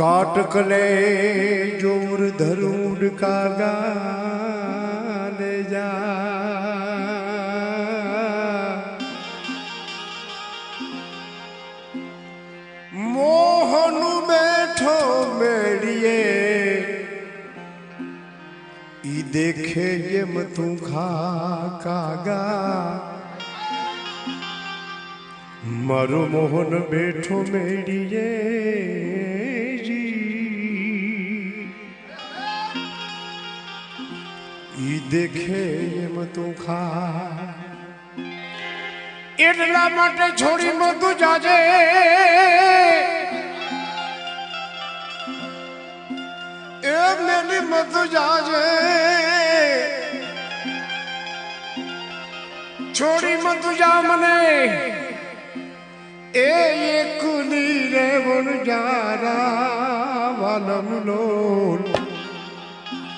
काटकले ज़ोर धरूड का गाले जा। मोहन बैठो मेरिए देखे ये मतू खा कागा मारो मोहन बैठो मेरिए ઈ દેખે એમ તું ખા એટલા માટે છોડી મતું જાજે. એ મેલી જાજે. છોડી મતું જા મને. એ એકલી રેવણ જારા વાલમ લોલ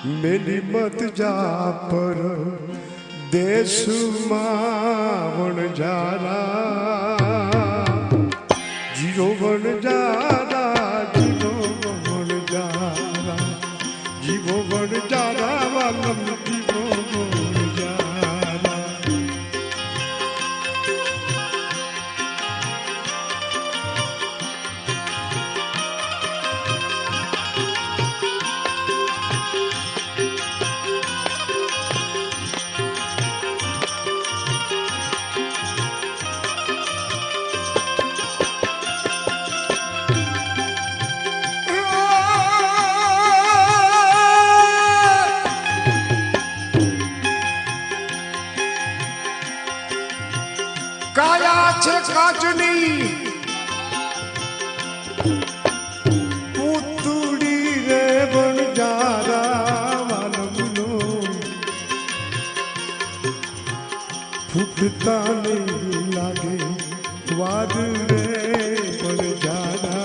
મેલી મત જા પર દેશમાં વણ જારા જીરો કાયા છે કાચની પૂતુડી રે બણજારા વાલમનો ફૂટતા નહીં લાગે વાદ રે બણજારા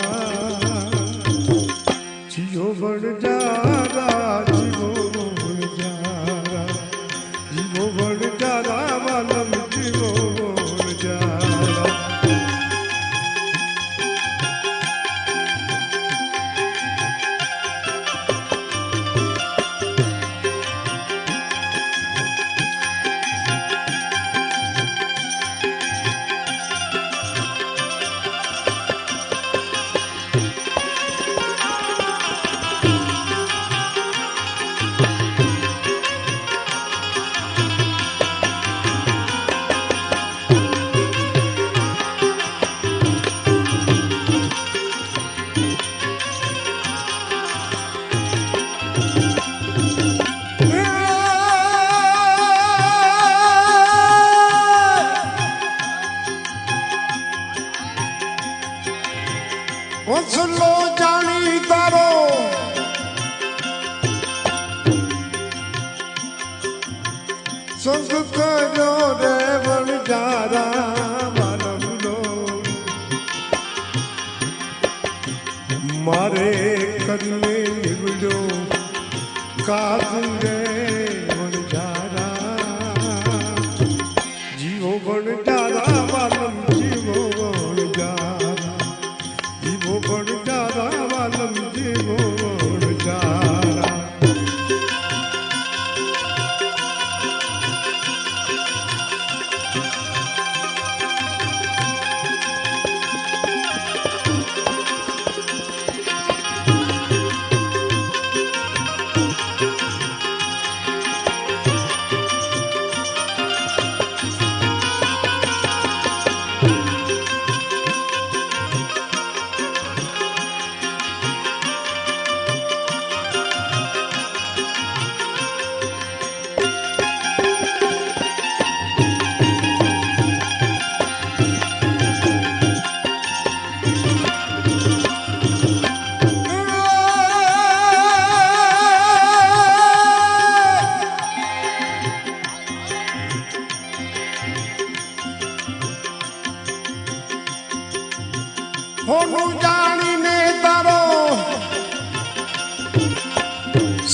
જીઓ બણજારા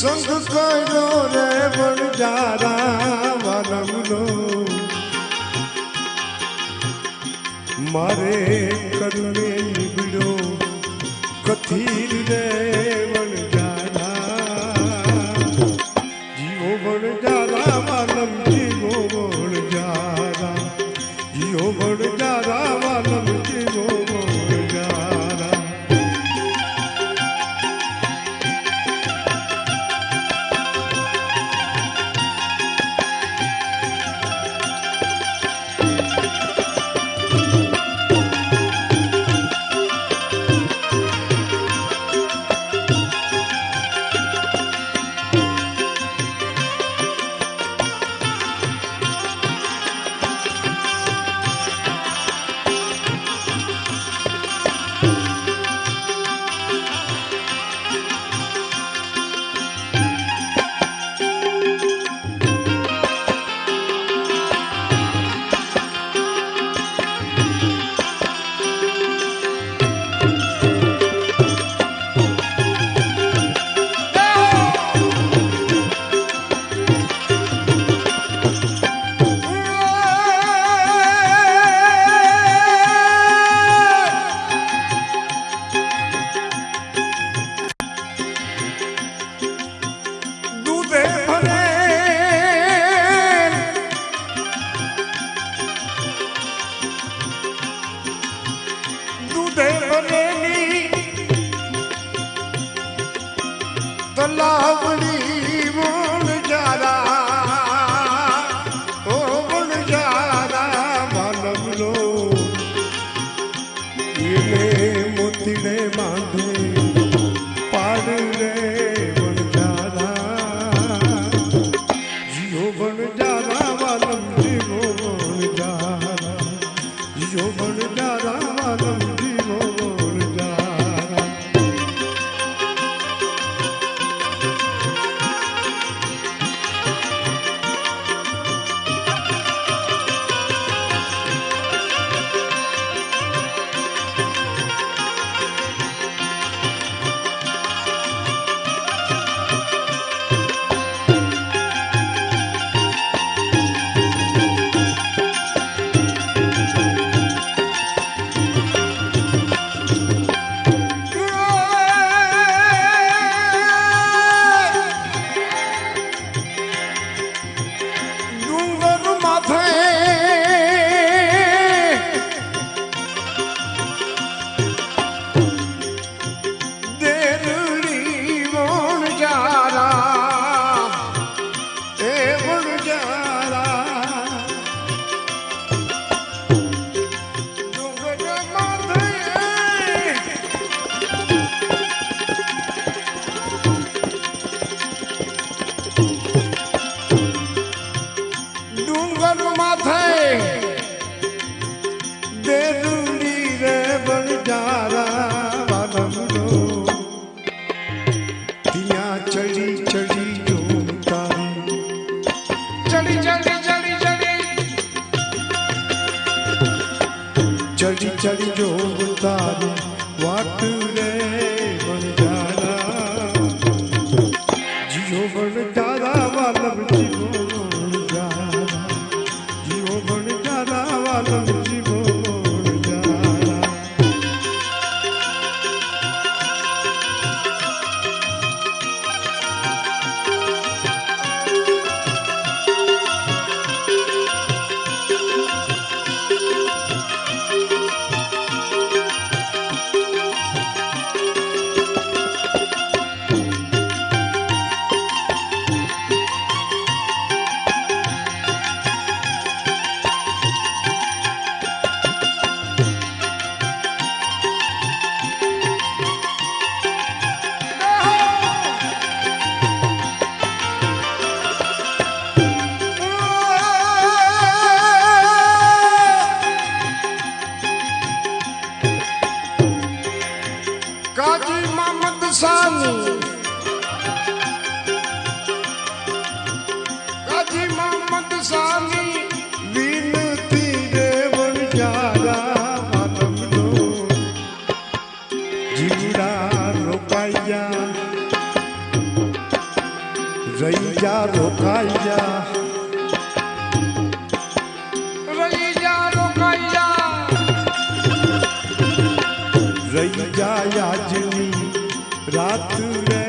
સંગ કર્યો રે વણજારા વરમનો મારે કરને નીકળ્યો કથીર ചടിച്ചടിഞ്ഞോകുത്താനും വാട്ടുകൾ રાત રે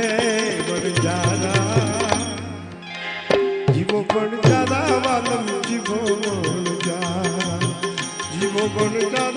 વરજાના જીવો પણ જાદા વાલમ જીવો પણ જાદા જીવો પણ જાદા